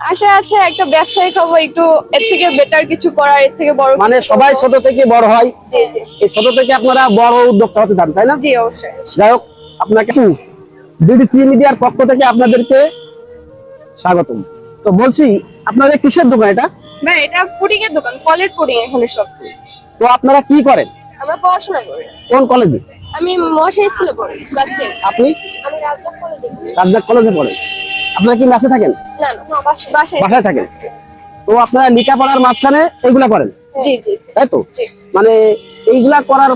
আশা আছে একটা ব্যবসায়িক হব একটু এর থেকে বেটার কিছু করার এর থেকে বড় মানে সবাই ছোট থেকে বড় হয়। জি জি। এই ছোট থেকে আপনারা বড় উদ্যোক্তা হতে চান তাই না? জি অবশ্যই যাই হোক আপনাকে বিডিসি মিডিয়ার পক্ষ থেকে আপনাদেরকে স্বাগতম। তো বলছি আপনাদের কিসের দোকান এটা? না এটা পুডিং এর দোকান ফলের পুডিং এখানে সব। তো আপনারা কি করেন? আমরা পড়াশোনা করি। কোন কলেজে? আমি মহাশয় স্কুলে পড়ি ক্লাস টেন আপনি? আমি রাজ্জাক কলেজে রাজ্জাক কলেজে পড়েন। আপনারা কি মেসে থাকেন? না না বাস- বাসায় থাকেন। তো আপনারা লেখাপড়ার মাঝখানে এইগুলা করেন? জি জি জি। তাই তো? মানে এইগুলা করার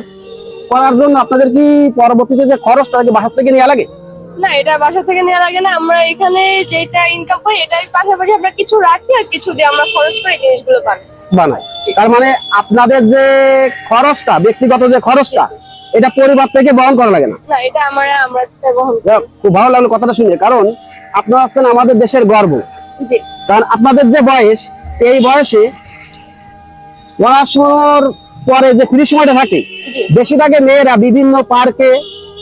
করার জন্য আপনাদের কি পরবর্তীতে যে খরচ তাকে বাসার থেকে নেওয়া লাগে? না এটা বাসা থেকে নেওয়া লাগে না। আমরা এখানে যেটা ইনকাম করি এটাই পাশাপাশি আমরা কিছু রাখি আর কিছু দিয়ে আমরা খরচ করে জিনিসগুলো পাই বানায় তার মানে আপনাদের যে খরচটা ব্যক্তিগত যে খরচটা এটা পরিবার থেকে বহন করা লাগে না। এটা আমরা আমরা খুব ভালো লাগল কথাটা শুনে। কারণ আপনারা হচ্ছেন আমাদের দেশের গর্ব। কারণ আপনাদের যে বয়স এই বয়সে পড়াশোনার পরে যে ফ্রি সময়টা থাকে বেশিরভাগে মেয়েরা বিভিন্ন পার্কে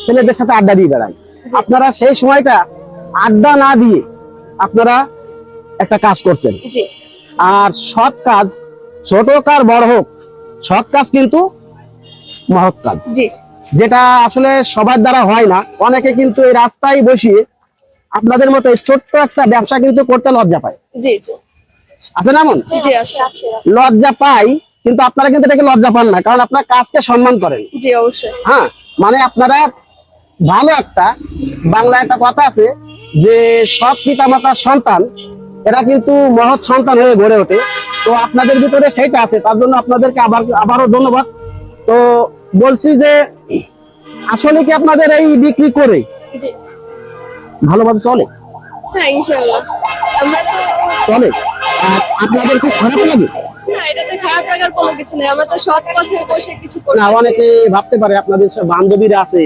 ছেলেদের সাথে আড্ডা দিয়ে বেড়ায়। আপনারা সেই সময়টা আড্ডা না দিয়ে আপনারা একটা কাজ করছেন জি। আর সব কাজ ছোট কার বড় হোক সব কাজ কিন্তু মহৎ কাজ। যেটা আসলে সবার দ্বারা হয় না অনেকে কিন্তু এই রাস্তায় বসিয়ে আপনাদের মতো ছোট্ট একটা ব্যবসা কিন্তু করতে লজ্জা পায়। আছে না এমন আচ্ছা লজ্জা পাই কিন্তু আপনারা কিন্তু এটাকে লজ্জা পান না কারণ আপনার কাজকে সম্মান করেন। জি অবশ্যই। হ্যাঁ মানে আপনারা ভালো একটা বাংলা একটা কথা আছে যে সব পিতা মাতার সন্তান এরা কিন্তু মহৎ সন্তান হয়ে গড়ে ওঠে। তো আপনাদের ভিতরে সেইটা আছে তার জন্য আপনাদেরকে আবার আবারও ধন্যবাদ। তো বলছি যে আসলে কি আপনাদের এই বিক্রি করে ভালোভাবে চলে? হ্যাঁ ইনশাআল্লাহ। আমরা তো চলে? আপনাদের কি খারাপ লাগে? না এটাতে খারাপ লাগার কোনো কিছু নেই। আমরা তো সৎ পথে বসে কিছু করি না অনেকে ভাবতে পারে আপনাদের সব বান্ধবীরা আছে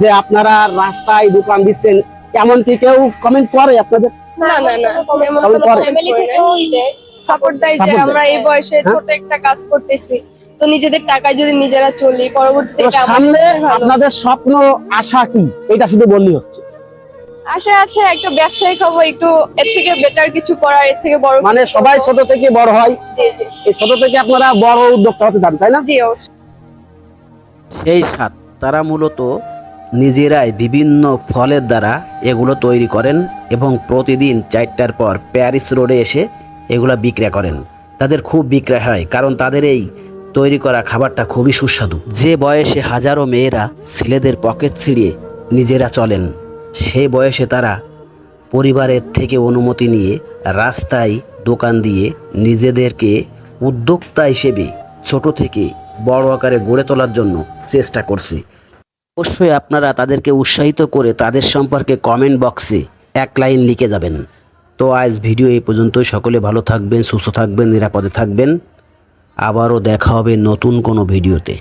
যে আপনারা রাস্তায় দোকান দিচ্ছেন এমন কি কেউ কমেন্ট করে আপনাদের? না না না। এমন কেমন ফ্যামিলি থেকেই দেয়। সাপোর্ট দেয় যে আমরা এই বয়সে হ্যাঁ। ছোট একটা কাজ করতেছি। তো নিজেদের টাকায় যদি নিজেরা চলি পরবর্তীতে সামনে আপনাদের স্বপ্ন আশা কি? এটা শুধু বললেই হচ্ছে। আশা আছে একটা ব্যবসায়িক হব একটু এর থেকে বেটার কিছু করার এর থেকে বড় মানে সবাই। ছোট থেকে বড় হয়। জি জি। এই ছোট থেকে আপনারা বড় উদ্যোক্তা হতে চান তাই না? জি সেই স্বাদ তারা মূলত নিজেরাই বিভিন্ন ফলের দ্বারা এগুলো তৈরি করেন এবং প্রতিদিন চারটার পর প্যারিস রোডে এসে এগুলো বিক্রয় করেন। তাদের খুব বিক্রয় হয় কারণ তাদের এই তৈরি করা খাবারটা খুবই সুস্বাদু। যে বয়সে হাজারো মেয়েরা ছেলেদের পকেট ছিঁড়িয়ে নিজেরা চলেন সেই বয়সে তারা পরিবারের থেকে অনুমতি নিয়ে রাস্তায় দোকান দিয়ে নিজেদেরকে উদ্যোক্তা হিসেবে ছোট থেকে বড় আকারে গড়ে তোলার জন্য চেষ্টা করছে। অবশ্যই আপনারা তাদেরকে উৎসাহিত করে তাদের সম্পর্কে কমেন্ট বক্সে এক লাইন লিখে যাবেন। তো আজ ভিডিও এই পর্যন্তই। সকলে ভালো থাকবেন, সুস্থ থাকবেন, নিরাপদে থাকবেন। আবারও দেখা হবে নতুন কোনো ভিডিওতে।